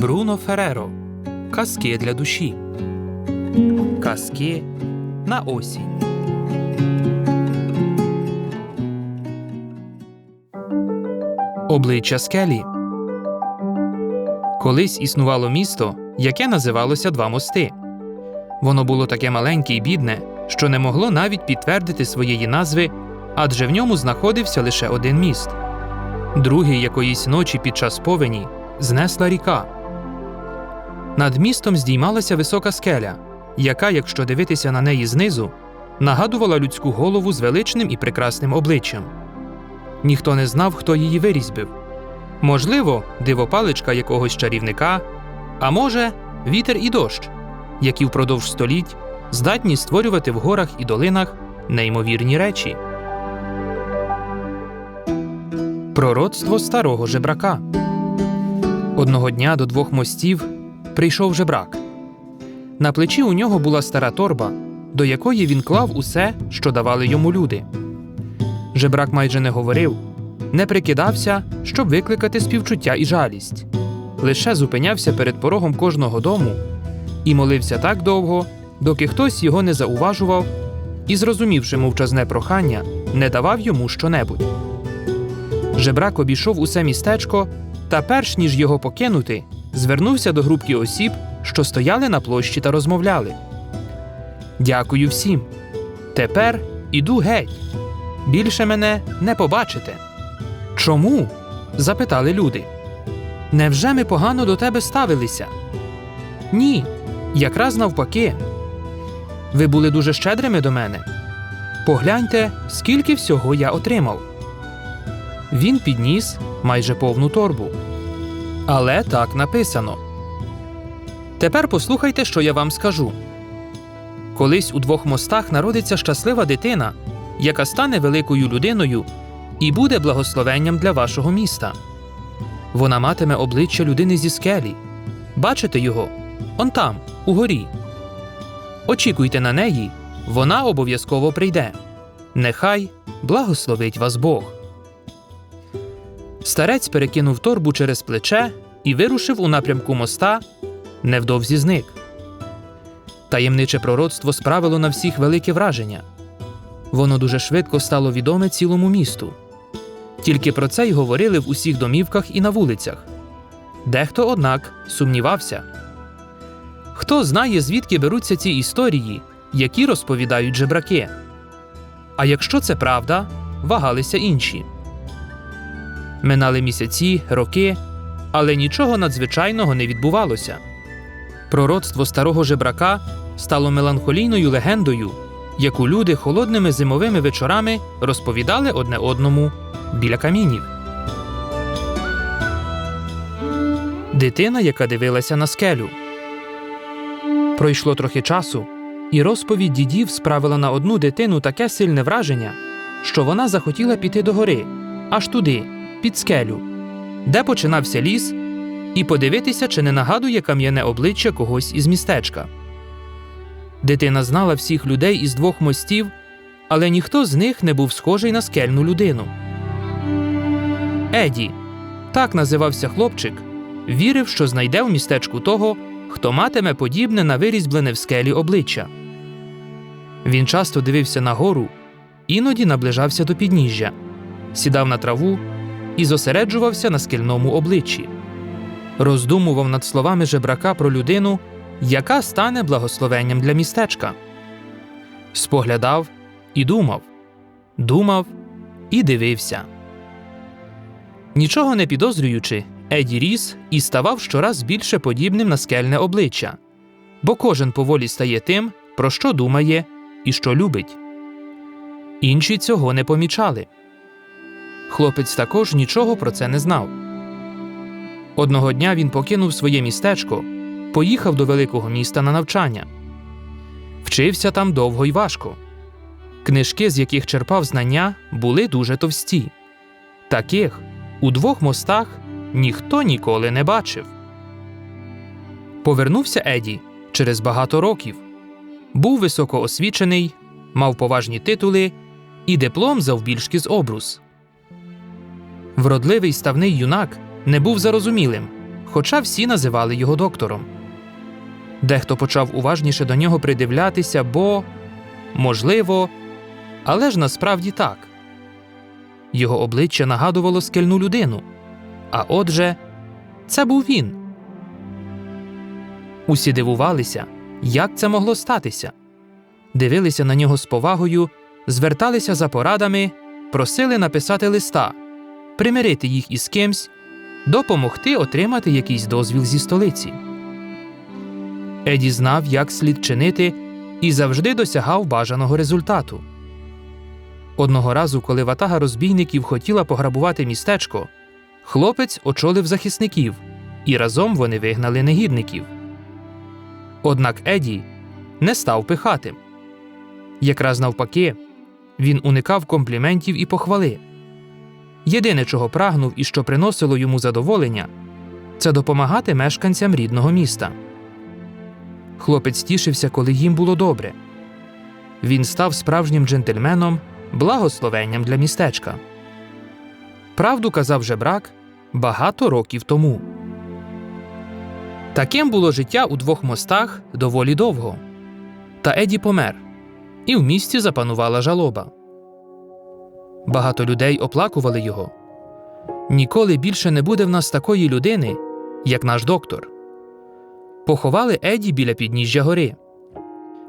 Бруно Фереро. Казки для душі. Казки на осінь. Обличчя скелі. Колись існувало місто, яке називалося Два мости. Воно було таке маленьке і бідне, що не могло навіть підтвердити своєї назви, адже в ньому знаходився лише один міст. Другий якоїсь ночі під час повені знесла ріка. Над містом здіймалася висока скеля, яка, якщо дивитися на неї знизу, нагадувала людську голову з величним і прекрасним обличчям. Ніхто не знав, хто її вирізбив. Можливо, дивопаличка якогось чарівника, а може, вітер і дощ, які впродовж століть здатні створювати в горах і долинах неймовірні речі. Пророцтво старого жебрака. Одного дня до двох мостів прийшов жебрак. На плечі у нього була стара торба, до якої він клав усе, що давали йому люди. Жебрак майже не говорив, не прикидався, щоб викликати співчуття і жалість. Лише зупинявся перед порогом кожного дому і молився так довго, доки хтось його не зауважував і, зрозумівши мовчазне прохання, не давав йому щонебудь. Жебрак обійшов усе містечко та, перш ніж його покинути, звернувся до групки осіб, що стояли на площі та розмовляли. Дякую всім. Тепер іду геть. Більше мене не побачите. Чому? запитали люди. Невже ми погано до тебе ставилися? Ні, якраз навпаки. Ви були дуже щедрими до мене. Погляньте, скільки всього я отримав. Він підніс майже повну торбу. Але так написано. Тепер послухайте, що я вам скажу. Колись у двох мостах народиться щаслива дитина, яка стане великою людиною і буде благословенням для вашого міста. Вона матиме обличчя людини зі скелі. Бачите його? Он там, угорі. Очікуйте на неї, вона обов'язково прийде. Нехай благословить вас Бог. Старець перекинув торбу через плече і вирушив у напрямку моста, невдовзі зник. Таємниче пророцтво справило на всіх велике враження. Воно дуже швидко стало відоме цілому місту. Тільки про це й говорили в усіх домівках і на вулицях. Дехто, однак, сумнівався. Хто знає, звідки беруться ці історії, які розповідають жебраки. А якщо це правда, вагалися інші. Минали місяці, роки, але нічого надзвичайного не відбувалося. Пророцтво старого жебрака стало меланхолійною легендою, яку люди холодними зимовими вечорами розповідали одне одному біля камінів. Дитина, яка дивилася на скелю. Пройшло трохи часу, і розповідь дідів справила на одну дитину таке сильне враження, що вона захотіла піти до гори, аж туди, під скелю, де починався ліс, і подивитися, чи не нагадує кам'яне обличчя когось із містечка. Дитина знала всіх людей із двох мостів, але ніхто з них не був схожий на скельну людину. Еді, так називався хлопчик, вірив, що знайде в містечку того, хто матиме подібне на вирізблене в скелі обличчя. Він часто дивився на гору, іноді наближався до підніжжя, сідав на траву і зосереджувався на скельному обличчі, роздумував над словами жебрака про людину, яка стане благословенням для містечка. Споглядав і думав, думав і дивився. Нічого не підозрюючи, Еді ріс і ставав щораз більше подібним на скельне обличчя, бо кожен поволі стає тим, про що думає і що любить. Інші цього не помічали. Хлопець також нічого про це не знав. Одного дня він покинув своє містечко, поїхав до великого міста на навчання. Вчився там довго й важко. Книжки, з яких черпав знання, були дуже товсті. Таких у двох мостах ніхто ніколи не бачив. Повернувся Еді через багато років. Був високоосвічений, мав поважні титули і диплом завбільшки з обрус. Вродливий ставний юнак не був зарозумілим, хоча всі називали його доктором. Дехто почав уважніше до нього придивлятися, бо, можливо, але ж насправді так. Його обличчя нагадувало скельну людину. А отже, це був він. Усі дивувалися, як це могло статися. Дивилися на нього з повагою, зверталися за порадами, просили написати листа, примирити їх із кимсь, допомогти отримати якийсь дозвіл зі столиці. Еді знав, як слід чинити, і завжди досягав бажаного результату. Одного разу, коли ватага розбійників хотіла пограбувати містечко, хлопець очолив захисників, і разом вони вигнали негідників. Однак Еді не став пихатим. Якраз навпаки, він уникав компліментів і похвали. Єдине, чого прагнув і що приносило йому задоволення, це допомагати мешканцям рідного міста. Хлопець тішився, коли їм було добре. Він став справжнім джентльменом, благословенням для містечка. Правду казав жебрак багато років тому. Таким було життя у двох мостах доволі довго. Та Еді помер, і в місті запанувала жалоба. Багато людей оплакували його. Ніколи більше не буде в нас такої людини, як наш доктор. Поховали Еді біля підніжжя гори,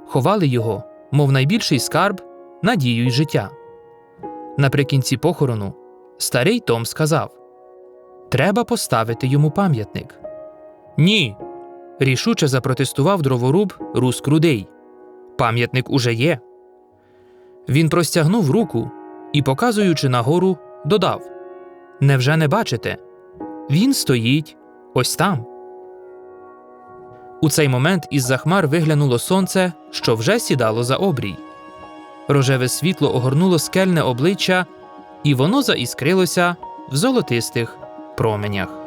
ховали його, мов найбільший скарб, надію й життя. Наприкінці похорону старий Том сказав Треба поставити йому пам'ятник. Ні. рішуче запротестував дроворуб Рус Крудей. Пам'ятник уже є. Він простягнув руку і, показуючи нагору, додав Невже не бачите? Він стоїть ось там. У цей момент із-за хмар виглянуло сонце, що вже сідало за обрій. Рожеве світло огорнуло скельне обличчя, і воно заіскрилося в золотистих променях.